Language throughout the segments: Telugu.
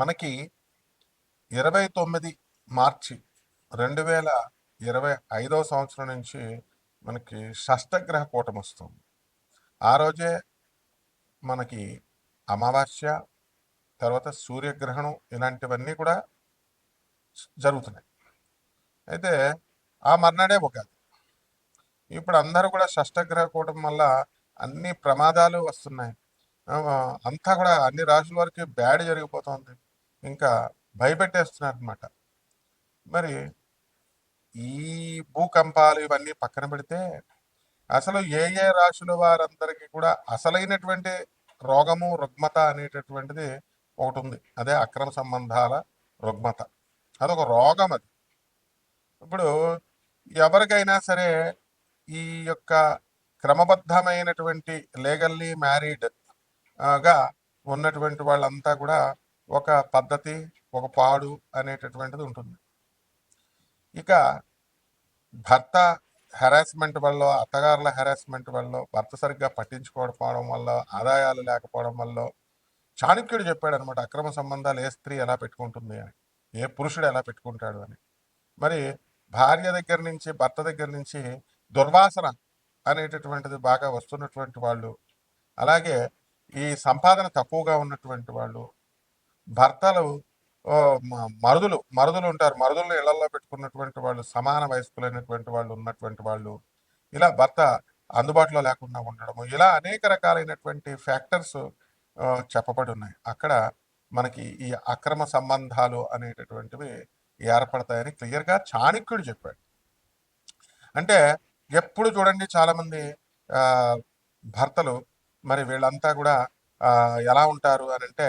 మనకి ఇరవై తొమ్మిది మార్చి రెండు వేల ఇరవై ఐదవ సంవత్సరం నుంచి మనకి షష్టగ్రహ కూటం వస్తుంది. ఆ రోజే మనకి అమావాస్య తర్వాత సూర్యగ్రహణం ఇలాంటివన్నీ కూడా జరుగుతున్నాయి. అయితే ఆ మర్నాడే ఉగాది. ఇప్పుడు అందరూ కూడా షష్టగ్రహ కూటం వల్ల అన్ని ప్రమాదాలు వస్తున్నాయి. అంతా కూడా అన్ని రాశుల వరకు బ్యాడ్ జరిగిపోతుంది. ఇంకా భయపెట్టేస్తున్నారనమాట మరి ఈ భూకంపాలు ఇవన్నీ పక్కన పెడితే అసలు ఏ ఏ రాశుల వారందరికీ కూడా అసలైనటువంటి రోగము రుగ్మత అనేటటువంటిది ఒకటి ఉంది అదే అక్రమ సంబంధాల రుగ్మత. అదొక రోగం అది. ఇప్పుడు ఎవరికైనా సరే ఈ యొక్క క్రమబద్ధమైనటువంటి లీగల్లీ మ్యారీడ్గా ఉన్నటువంటి వాళ్ళంతా కూడా ఒక పద్ధతి ఒక పాడు అనేటటువంటిది ఉంటుంది. ఇక భర్త హెరాస్మెంట్ వల్ల అత్తగారుల హెరాస్మెంట్ వల్ల భర్త సరిగ్గా పట్టించుకోకపోవడం వల్ల ఆదాయాలు లేకపోవడం వల్ల చాణక్యుడు చెప్పాడు అనమాట అక్రమ సంబంధాలు ఏ స్త్రీ ఎలా పెట్టుకుంటుంది అని ఏ పురుషుడు ఎలా పెట్టుకుంటాడు అని. మరి భార్య దగ్గర నుంచి భర్త దగ్గర నుంచి దుర్వాసన అనేటటువంటిది బాగా వస్తున్నటువంటి వాళ్ళు అలాగే ఈ సంపాదన తక్కువగా ఉన్నటువంటి వాళ్ళు భర్తలు మరుదులు మరుదులు ఉంటారు. మరుదులను ఇళ్ళలో పెట్టుకున్నటువంటి వాళ్ళు సమాన వయస్కులైనటువంటి వాళ్ళు ఉన్నటువంటి వాళ్ళు ఇలా భర్త అందుబాటులో లేకుండా ఉండడము ఇలా అనేక రకాలైనటువంటి ఫ్యాక్టర్స్ చెప్పబడి ఉన్నాయి. అక్కడ మనకి ఈ అక్రమ సంబంధాలు అనేటటువంటివి ఏర్పడతాయని క్లియర్గా చాణక్యుడు చెప్పాడు. అంటే ఎప్పుడు చూడండి చాలామంది భర్తలు మరి వీళ్ళంతా కూడా ఎలా ఉంటారు అని అంటే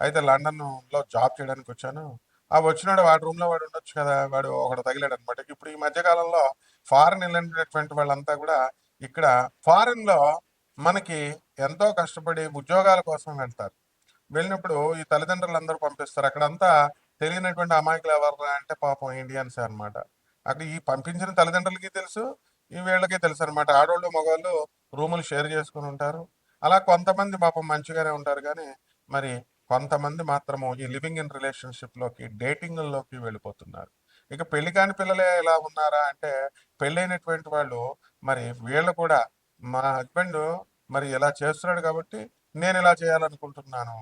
అయితే లండన్లో జాబ్ చేయడానికి వచ్చాను. ఆ వచ్చినాడు వాడి రూమ్లో వాడు ఉండొచ్చు కదా వాడు ఒకడు తగిలాడు అనమాట ఇప్పుడు ఈ మధ్యకాలంలో ఫారెన్ వెళ్ళినటువంటి వాళ్ళంతా కూడా ఇక్కడ ఫారెన్లో మనకి ఎంతో కష్టపడి ఉద్యోగాల కోసం వెళ్తారు. వెళ్ళినప్పుడు ఈ తల్లిదండ్రులు అందరూ పంపిస్తారు. అక్కడంతా తెలియనటువంటి అమాయకులు ఎవరు అంటే పాపం ఇండియన్స్ అనమాట అక్కడ ఈ పంపించిన తల్లిదండ్రులకి తెలుసు ఈ వీళ్ళకి తెలుసు అనమాట ఆడవాళ్ళు మగవాళ్ళు రూములు షేర్ చేసుకుని ఉంటారు. అలా కొంతమంది పాపం మంచిగానే ఉంటారు కానీ మరి కొంతమంది మాత్రము ఈ లివింగ్ ఇన్ రిలేషన్షిప్లోకి డేటింగ్లోకి వెళ్ళిపోతున్నారు. ఇక పెళ్ళి కాని పిల్లలే ఎలా ఉన్నారా అంటే పెళ్ళైనటువంటి వాళ్ళు మరి వీళ్ళు కూడా మా హస్బెండ్ మరి ఇలా చేస్తున్నాడు కాబట్టి నేను ఇలా చేయాలనుకుంటున్నాను.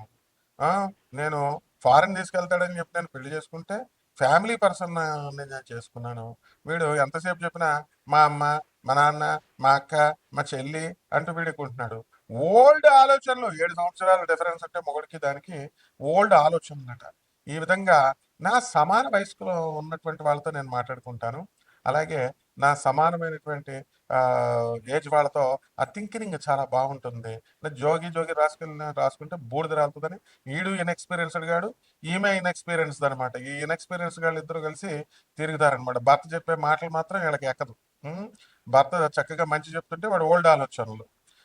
నేను ఫారెన్ తీసుకెళ్తాడని చెప్పి నేను పెళ్ళి చేసుకుంటే ఫ్యామిలీ పర్సన్ నేను చేసుకున్నాను. వీడు ఎంతసేపు చెప్పినా మా అమ్మ మా నాన్న మా అక్క మా చెల్లి అంటూ వీడుకుంటున్నాడు ఓల్డ్ ఆలోచనలు ఏడు సంవత్సరాల డిఫరెన్స్ అంటే మొగుడికి దానికి ఓల్డ్ ఆలోచనలట ఈ విధంగా నా సమాన వయస్కులో ఉన్నటువంటి వాళ్ళతో నేను మాట్లాడుకుంటాను. అలాగే నా సమానమైనటువంటి ఏజ్ వాళ్ళతో ఆ థింకింగ్ చాలా బాగుంటుంది. జోగి జోగి రాసుకుని రాసుకుంటే బూడిద రాలుతుందని ఈడు ఇన్ఎక్స్పీరియన్స్డ్ గాడు ఈమె ఇన్ఎక్స్పీరియన్స్డ్ అనమాట ఈ ఇన్ఎక్స్పీరియన్స్ గాళ్ళు ఇద్దరు కలిసి తిరుగుతారనమాట భర్త చెప్పే మాటలు మాత్రం వీళ్ళకి ఎక్కదు. భర్త చక్కగా మంచి చెప్తుంటే వాడు ఓల్డ్ ఆలోచనలు.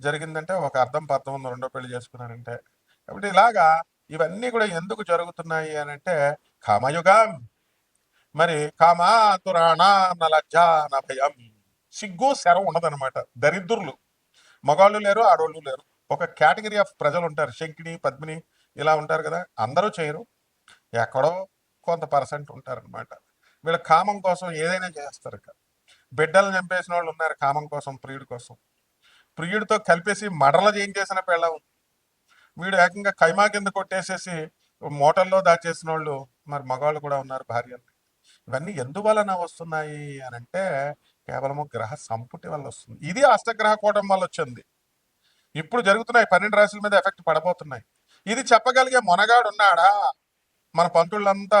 జరిగిందంటే ఒక అర్థం పర్థం ఉంది రెండో పెళ్ళి చేసుకున్నారంటే కాబట్టి ఇలాగా ఇవన్నీ కూడా ఎందుకు జరుగుతున్నాయి అని అంటే కామయుగం. మరి కామాతురాణ లజ్జ నా భయం సిగ్గు శరం ఉండదన్నమాట. దరిద్రులు. మగాళ్ళు లేరు ఆడోళ్ళు లేరు. ఒక కేటగిరీ ఆఫ్ ప్రజలు ఉంటారు శంకిని పద్మిని ఇలా ఉంటారు కదా. అందరూ చేయరు. ఎక్కడో కొంత పర్సెంట్ ఉంటారనమాట వీళ్ళ కామం కోసం ఏదైనా చేస్తారు ఇక. బిడ్డలు చంపేసిన వాళ్ళు ఉన్నారు కామం కోసం ప్రియుడి కోసం. ప్రియుడితో కలిపేసి మడల చేయించేసిన పెళ్ళం. వీడు ఏకంగా కైమా కింద కొట్టేసేసి మోటల్లో దాచేసిన వాళ్ళు మరి మగవాళ్ళు కూడా ఉన్నారు భార్యలు. ఇవన్నీ ఎందువలన వస్తున్నాయి అని అంటే కేవలము గ్రహ సంపుటి వల్ల వస్తుంది. ఇది అష్టగ్రహ కూటం వల్ల వచ్చింది. ఇప్పుడు జరుగుతున్నాయి పన్నెండు రాశుల మీద ఎఫెక్ట్ పడబోతున్నాయి. ఇది చెప్పగలిగే మొనగాడు ఉన్నాడా మన పంతుళ్ళంతా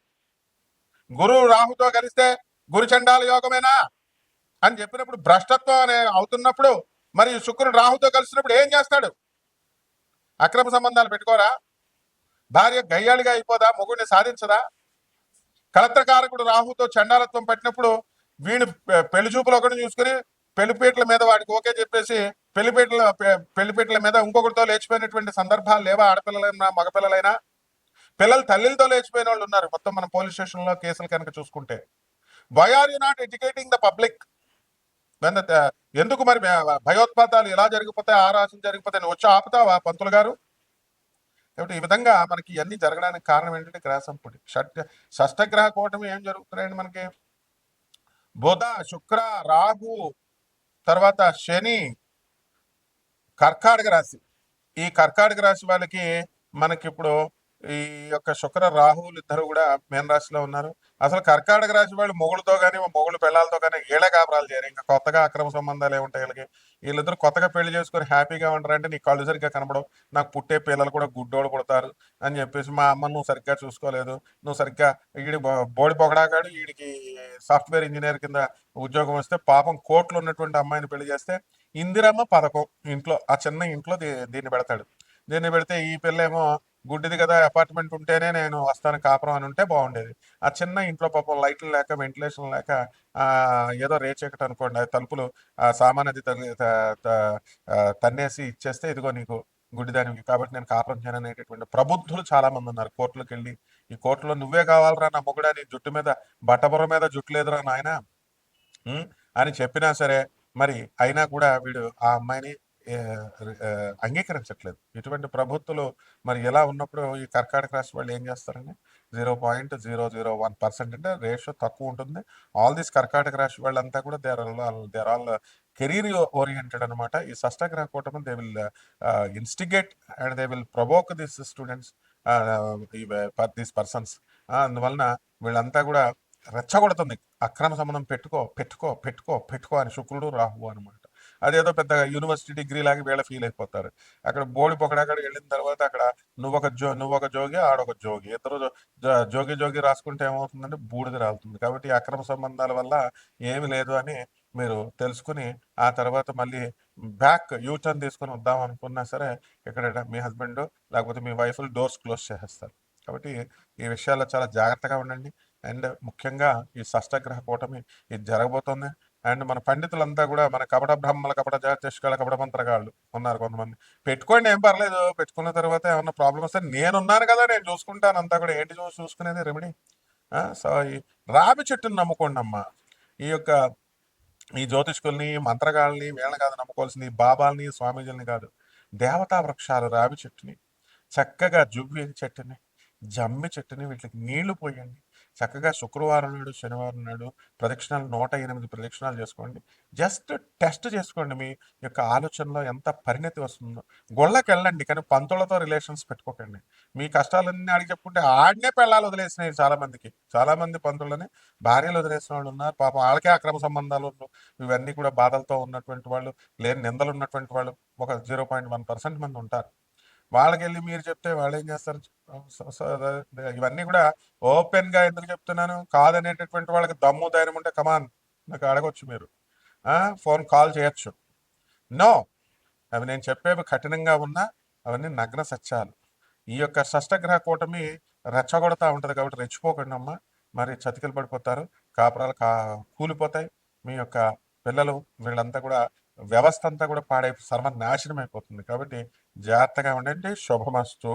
గురువు రాహుతో కలిస్తే గురు చండాల యోగమేనా? అని చెప్పినప్పుడు భ్రష్టత్వం అనే అవుతున్నప్పుడు మరి శుక్రుడు రాహుతో కలిసినప్పుడు ఏం చేస్తాడు? అక్రమ సంబంధాలు పెట్టుకోరా? భార్య గయ్యాళిగా అయిపోదా? మొగుడిని సాధించదా? కలత్రకారకుడు రాహుతో చండాలత్వం పట్టినప్పుడు వీడు పెళ్ళి చూపులు ఒకటి చూసుకుని పెళ్ళిపీటల మీద వాడికి ఓకే చెప్పేసి పెళ్ళిపీటల పెళ్ళిపీటల మీద ఇంకొకరితో లేచిపోయినటువంటి సందర్భాలు లేవా? ఆడపిల్లలైనా మగపిల్లలైనా? పిల్లలు తల్లితో లేచిపోయిన వాళ్ళు ఉన్నారు. మొత్తం మనం పోలీస్ స్టేషన్లో కేసులు కనుక చూసుకుంటే. Why are you not educating the public ఎందుకు మరి భయోత్పాతాలు ఎలా జరిగిపోతాయి ఆ రాశులు జరిగిపోతాయి వచ్చి ఆపుతావా పంతులు గారు? కాబట్టి ఈ విధంగా మనకి ఇవన్నీ జరగడానికి కారణం ఏంటంటే గ్రహ సంపుటి షట్ షష్టగ్రహ కూటమి ఏం జరుగుతున్నాయండి మనకి? బుధ శుక్ర రాహు తర్వాత శని కర్కాటక రాశి. ఈ కర్కాటక రాశి వాళ్ళకి మనకి ఇప్పుడు ఈ యొక్క శుక్ర రాహువులు ఇద్దరు కూడా మేన రాశిలో ఉన్నారు. అసలు కర్కాటక రాశి వాళ్ళు మొగుడుతో కానీ మొగుడు పిల్లలతో కానీ ఏళ్ళ కాపురాలు చేయరు. ఇంకా కొత్తగా అక్రమ సంబంధాలు ఏముంటాయి వీళ్ళకి? వీళ్ళిద్దరు కొత్తగా పెళ్ళి చేసుకొని హ్యాపీగా ఉంటారంటే నీ కళ్ళు సరిగ్గా కనపడవు. నాకు పుట్టే పిల్లలు కూడా గుడ్డోడు పుడతారు అని చెప్పేసి మా అమ్మ నువ్వు సరిగ్గా చూసుకోలేదు. నువ్వు సరిగ్గా ఈడి బోడి పొగడాకాడు వీడికి సాఫ్ట్వేర్ ఇంజనీర్ కింద ఉద్యోగం వస్తే పాపం కోట్లు ఉన్నటువంటి అమ్మాయిని పెళ్ళి చేస్తే ఇందిరమ్మ పథకం ఇంట్లో ఆ చిన్న ఇంట్లో దీ- దీన్ని పెడతాడు. దీన్ని పెడితే ఈ పిల్ల ఏమో గుడ్డిది కదా అపార్ట్మెంట్ ఉంటేనే నేను వస్తాను కాపురం అని ఉంటే బాగుండేది. ఆ చిన్న ఇంట్లో పాపం లైట్లు లేక వెంటిలేషన్ లేక ఏదో రేచెక్కట అనుకోండి ఆ తలుపులు ఆ సామాన్ అది తన్నేసి ఇచ్చేస్తే ఇదిగో నీకు గుడ్డిదానికి కాబట్టి నేను కాపురం చేయను అనేటటువంటి ప్రబుద్ధులు చాలా మంది ఉన్నారు. కోర్టులకు వెళ్ళి ఈ కోర్టులో నువ్వే కావాలరా నా మొగుడా నీ జుట్టు మీద బట్టబుర్ర మీద జుట్టు లేదురా నాయన? అని చెప్పినా సరే మరి అయినా కూడా వీడు ఆ అమ్మాయిని అంగీకరించట్లేదు. ఇటువంటి ప్రభుత్వాలు మరి ఎలా ఉన్నప్పుడు ఈ కర్కాటక రాష్ట్ర వాళ్ళు ఏం చేస్తారని zero point zero zero one percent అంటే రేషియో తక్కువ ఉంటుంది. ఆల్ దిస్ కర్కాటక రాశి వాళ్ళంతా కూడా they all there all career oriented అనమాట ఈ సష్టగ్రహ కూటమి they will instigate and they will provoke this students these persons. అందువలన వీళ్ళంతా కూడా రెచ్చగొడుతుంది. అక్రమ సంబంధం పెట్టుకో పెట్టుకో పెట్టుకో పెట్టుకో అని శుక్రుడు రాహు అనమాట అదేదో పెద్ద యూనివర్సిటీ డిగ్రీ లాగా వీళ్ళ ఫీల్ అయిపోతారు. అక్కడ బోడి పొగడాకడ వెళ్ళిన తర్వాత అక్కడ నువ్వొక జో నువ్వొక జోగి ఆడొక జోగి. ఇద్దరు జోగి జోగి రాసుకుంటే ఏమవుతుందంటే బూడిద రాలుతుంది. కాబట్టి అక్రమ సంబంధాల వల్ల ఏమి లేదు అని మీరు తెలుసుకుని ఆ తర్వాత మళ్ళీ బ్యాక్ యూ టర్న్ తీసుకొని వద్దాం అనుకున్నా సరే ఇక్కడ మీ హస్బెండ్ లేకపోతే మీ వైఫ్ డోర్స్ క్లోజ్ చేసేస్తారు. కాబట్టి ఈ విషయాల్లో చాలా జాగ్రత్తగా ఉండండి. అండ్ ముఖ్యంగా ఈ షష్టగ్రహ కూటమి ఇది జరగబోతోంది. అండ్ మన పండితులంతా కూడా మన కపట బ్రహ్మల కపట జాతీయుల కపట మంత్రగాళ్ళు ఉన్నారు కొంతమంది. పెట్టుకోండి ఏం పర్లేదు. పెట్టుకున్న తర్వాత ఏమన్నా ప్రాబ్లం వస్తే నేనున్నాను కదా నేను చూసుకుంటాను. అంతా కూడా ఏంటి చూసి చూసుకునేది రెమెడీ? సో ఈ రావి చెట్టుని నమ్ముకోండి అమ్మా. ఈ యొక్క ఈ జ్యోతిష్కుల్ని మంత్రగాళ్ళని వీళ్ళని కాదు నమ్ముకోవాల్సింది బాబాల్ని స్వామీజీలని కాదు. దేవతా వృక్షాలు రావి చెట్టుని చక్కగా జువ్వి చెట్టుని జమ్మి చెట్టుని వీటికి నీళ్ళు పోయండి. చక్కగా శుక్రవారం నాడు శనివారం నాడు ప్రదక్షిణాలు నూట ఎనిమిది ప్రదక్షిణాలు చేసుకోండి. జస్ట్ టెస్ట్ చేసుకోండి మీ యొక్క ఆలోచనలో ఎంత పరిణతి వస్తుందో. గొళ్ళకి వెళ్ళండి కానీ పంతులతో రిలేషన్స్ పెట్టుకోకండి. మీ కష్టాలన్నీ అడిగి చెప్పుకుంటే ఆడనే పెళ్ళాలు వదిలేసినాయి చాలామందికి. చాలామంది పంతులని భార్యలు వదిలేసిన వాళ్ళు ఉన్నారు. పాపం వాళ్ళకే అక్రమ సంబంధాలు ఉన్నారు ఇవన్నీ కూడా బాధలతో ఉన్నటువంటి వాళ్ళు లేని నిందలు ఉన్నటువంటి వాళ్ళు ఒక జీరో పాయింట్ వన్ పర్సెంట్ మంది ఉంటారు. వాళ్ళకి వెళ్ళి మీరు చెప్తే వాళ్ళు ఏం చేస్తారు ఇవన్నీ కూడా ఓపెన్గా ఎందుకు చెప్తున్నాను? కాదనేటటువంటి వాళ్ళకి దమ్ము ధైర్యం ఉంటే కమాన్ నాకు అడగొచ్చు మీరు. ఫోన్ కాల్ చేయొచ్చు. నో అవి నేను చెప్పేవి కఠినంగా ఉన్నా అవన్నీ నగ్న సత్యాలు. ఈ యొక్క షష్టగ్రహ కూటమి రెచ్చగొడతా ఉంటుంది కాబట్టి రెచ్చిపోకండి అమ్మా. మరి చతికిలు పడిపోతారు కాపురాలు కా కూలిపోతాయి. మీ యొక్క పిల్లలు వీళ్ళంతా కూడా వ్యవస్థ అంతా కూడా పాడై సర్వనాశనం అయిపోతుంది. కాబట్టి జాగ్రత్తగా ఉండండి. శుభమస్తు.